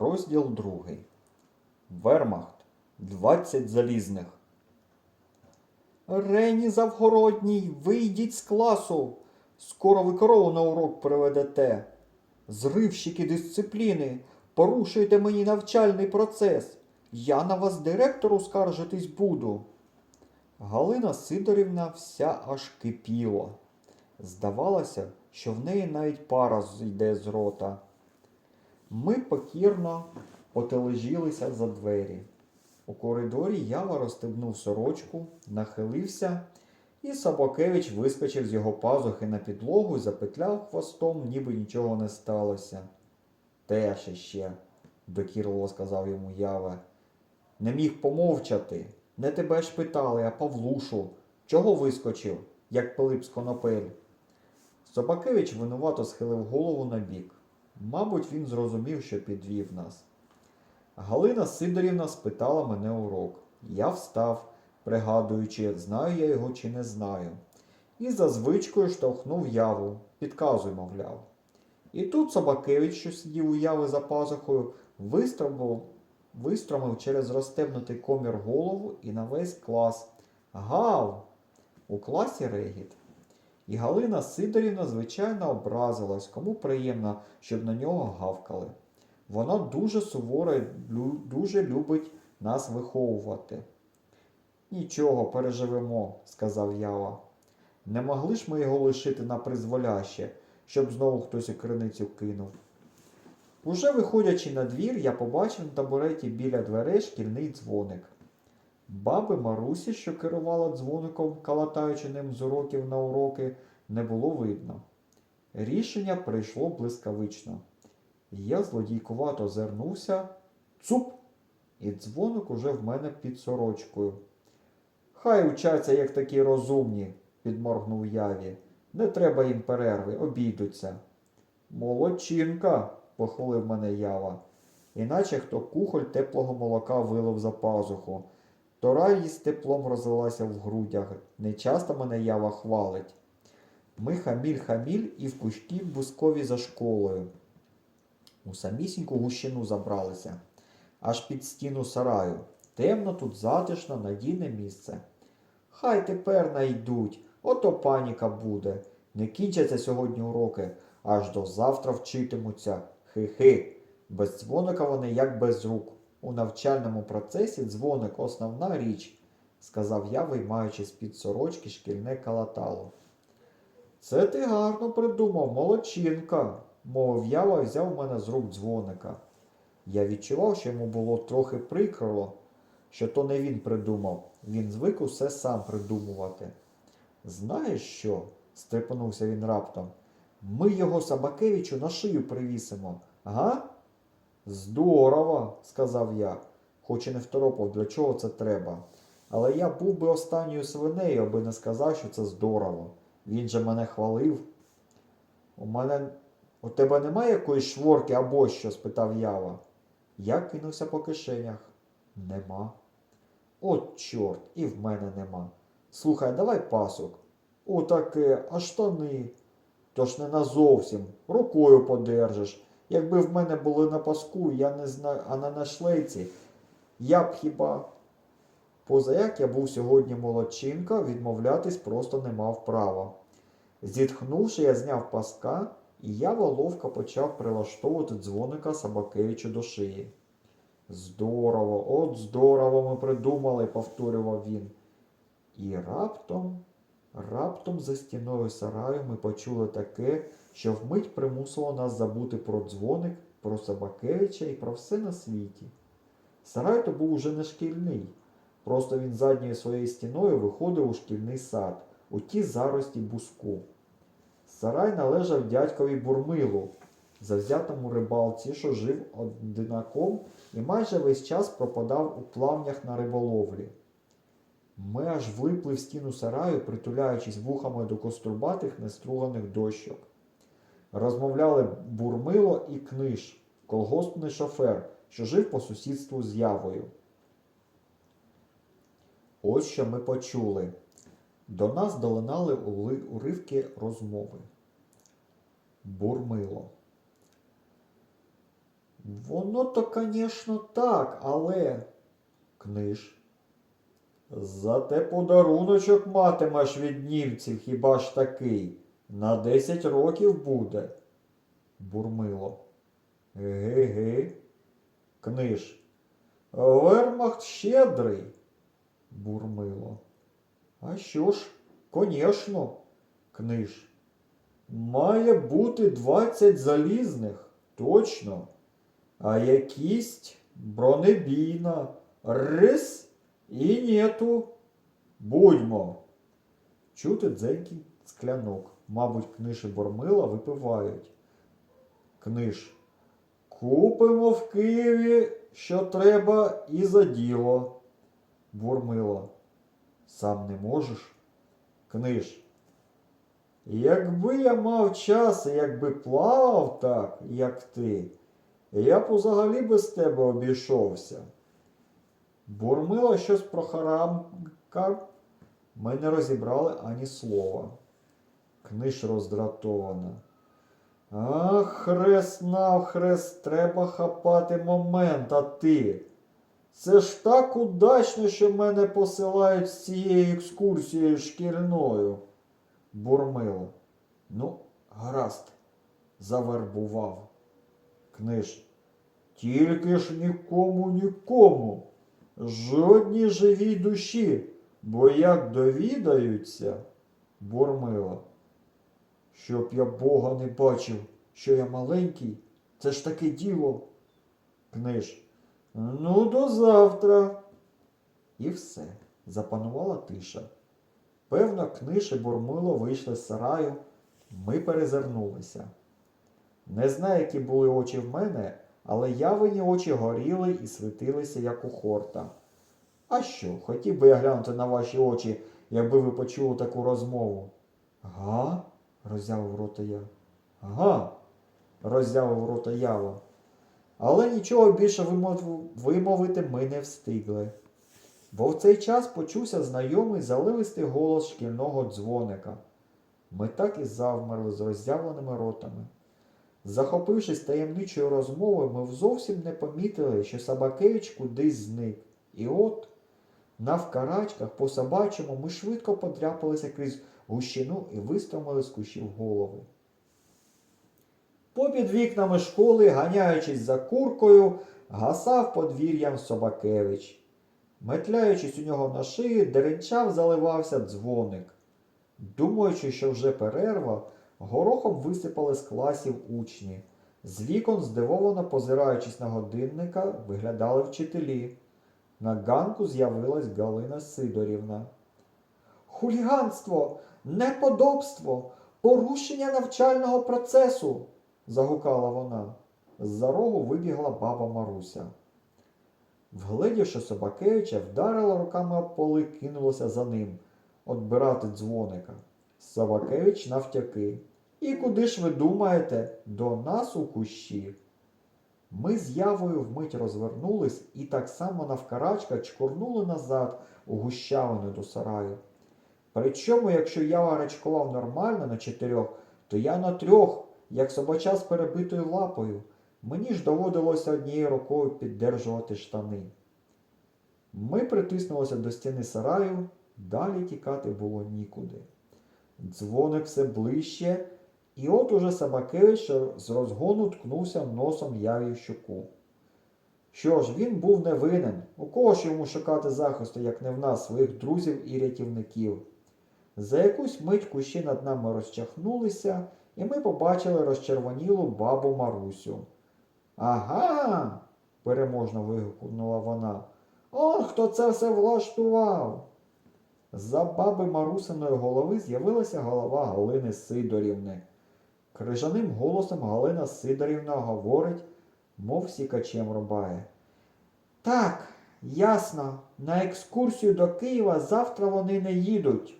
Розділ другий. Вермахт. 20 залізних. Рені Завгородній, вийдіть з класу. Скоро ви корову на урок приведете. Зривщики дисципліни, порушуєте мені навчальний процес. Я на вас директору скаржитись буду. Галина Сидорівна вся аж кипіла. Здавалося, що в неї навіть пара йде з рота. Ми покірно потележілися за двері. У коридорі ява розстебнув сорочку, нахилився, і Собакевич вискочив з його пазухи на підлогу і запетляв хвостом, ніби нічого не сталося. Теж іще, докірливо сказав йому Ява. Не міг помовчати. Не тебе ж питали, а Павлушу. Чого вискочив, як Пилип з конопель? Собакевич винувато схилив голову на бік. Мабуть, він зрозумів, що підвів нас. Галина Сидорівна спитала мене урок. Я встав, пригадуючи, знаю я його чи не знаю. І за звичкою штовхнув яву, підказуй, мовляв. І тут Собакевич, що сидів у яви за пазухою, вистромив, через розстебнутий комір голову і на весь клас. Гав! У класі регіт. І Галина Сидорівна, звичайно, образилась, кому приємно, щоб на нього гавкали. Вона дуже суворо і дуже любить нас виховувати. Нічого, переживемо, сказав Ява. Не могли ж ми його лишити на призволяще, щоб знову хтось у криницю кинув. Уже виходячи на двір, я побачив на табуреті біля дверей шкільний дзвоник. Баби Марусі, що керувала дзвоником, калатаючи ним з уроків на уроки, не було видно. Рішення прийшло блискавично. Я злодійкувато озирнувся. Цуп! І дзвоник уже в мене під сорочкою. Хай учаться, як такі розумні, підморгнув яві. Не треба їм перерви, обійдуться. Молодчинка, похвалив мене ява. Іначе хто кухоль теплого молока вилив за пазуху. Тора її з теплом розлилася в грудях. Нечасто мене ява хвалить. Ми хаміль-хаміль і в кущі бускові за школою. У самісіньку гущину забралися, аж під стіну сараю. Темно тут затишно, надійне місце. Хай тепер найдуть, ото паніка буде. Не кінчаться сьогодні уроки, аж до завтра вчитимуться. Хи-хи. Без дзвоника вони як без рук. У навчальному процесі дзвоник основна річ, сказав я, виймаючи з-під сорочки шкільне калатало. Це ти гарно придумав, молодчинка, мовив ява взяв мене з рук дзвоника. Я відчував, що йому було трохи прикро, що то не він придумав, він звик усе сам придумувати. Знаєш що? стрепенувся він раптом. Ми його Сабакевичу на шию привісимо, га? Здорово, сказав я, хоч і не второпав, для чого це треба. Але я був би останньою свинею, аби не сказав, що це здорово. Він же мене хвалив. У мене у тебе немає якоїсь шворки або що? спитав Ява. Я кинувся по кишенях. Нема. От чорт, і в мене нема. Слухай, давай пасок. Отаке, а штани. Тож не назовсім, рукою подержиш. Якби в мене були на паску, я не знаю, а не на шлейці, я б хіба. Поза як я був сьогодні молодчинка, відмовлятись просто не мав права. Зітхнувши, я зняв паска, і я ловко почав прилаштовувати дзвоника Сабакевичу до шиї. Здорово, от здорово ми придумали, повторював він. І раптом, раптом за стіною сараю ми почули таке, що вмить примусило нас забути про дзвоник, про Сабакевича і про все на світі. Сарай то був уже не шкільний. Просто він задньою своєю стіною виходив у шкільний сад, у ті зарості буску. Сарай належав дядькові Бурмилу, завзятому рибалці, що жив одинаком і майже весь час пропадав у плавнях на риболовлі. Ми аж влипли в стіну сараю, притуляючись вухами до кострубатих неструганих дощок. Розмовляли Бурмило і Книж, колгоспний шофер, що жив по сусідству з явою. Ось що ми почули. До нас долинали уривки розмови. Бурмило. Воно то, звісно, так, але. Книж. Зате подаруночок матимеш від німців хіба ж такий. На 10 років буде. Бурмило. Ге-ге. Книж. Вермахт щедрий. Бурмило. А що ж, конечно, книж. Має бути 20 залізних, точно. А якість бронебійна. Рис і нету. Будьмо. Чути дзенький склянок. Мабуть, книж і Бормила випивають. Книж. Купимо в Києві, що треба, і за діло. Бурмило. Сам не можеш? Книж. Якби я мав час якби плавав так, як ти, я б взагалі без тебе обійшовся. Бурмила щось прохарамкав, ми не розібрали ані слова. Книж роздратована. Ах, хрест навхрест, треба хапати момент, а ти. Це ж так удачно, що мене посилають з цією екскурсією шкільною. Бурмило. Ну, гаразд, завербував. Книж. Тільки ж нікому нікому. Жодній живій душі, бо як довідаються, Бурмило. Щоб я Бога не бачив, що я маленький, це ж таке діло. Книж. Ну, до завтра. І все. Запанувала тиша. Певно, книж і Бурмило вийшли з сараю. Ми перезирнулися. Не знаю, які були очі в мене, але явині очі горіли і світилися, як у хорта. А що, хотів би я глянути на ваші очі, якби ви почули таку розмову? Га? роззявив рота я. Га. роззявив рота ява. Але нічого більше вимовити ми не встигли. Бо в цей час почувся знайомий заливистий голос шкільного дзвоника. Ми так і завмерли з роззявленими ротами. Захопившись таємничою розмовою, ми зовсім не помітили, що Сабакевич кудись зник. І от, навкарачках, по собачому, ми швидко подряпалися крізь гущину і вистромили з кущів голови. Попід вікнами школи, ганяючись за куркою, гасав подвір'ям Собакевич. Метляючись у нього на шиї, деренчав заливався дзвоник. Думаючи, що вже перерва, горохом висипали з класів учні. З вікон, здивовано позираючись на годинника, виглядали вчителі. На ганку з'явилась Галина Сидорівна. Хуліганство, неподобство, порушення навчального процесу. загукала вона. З-за рогу вибігла баба Маруся. Вгледівши Собакевича, вдарила руками об поли, кинулася за ним, отбирати дзвоника. Собакевич навтяки. І куди ж ви думаєте? До нас у кущі. Ми з явою вмить розвернулись і так само навкарачка чкурнули назад у гущавину до сараю. Причому, якщо ява рачкував нормально на чотирьох, то я на трьох, як собача з перебитою лапою. Мені ж доводилося однією рукою піддержувати штани. Ми притиснулися до стіни сараю, далі тікати було нікуди. Дзвоник все ближче, і от уже Сабакевич з розгону ткнувся носом яві в щоку. Що ж, він був не винен. У кого ж йому шукати захисту, як не в нас, своїх друзів і рятівників. За якусь мить кущі над нами розчахнулися, і ми побачили розчервонілу бабу Марусю. Ага. переможно вигукнула вона. О, хто це все влаштував. За баби Марусиної голови з'явилася голова Галини Сидорівни. Крижаним голосом Галина Сидорівна говорить, мов сікачем рубає. Так, ясно, на екскурсію до Києва завтра вони не їдуть.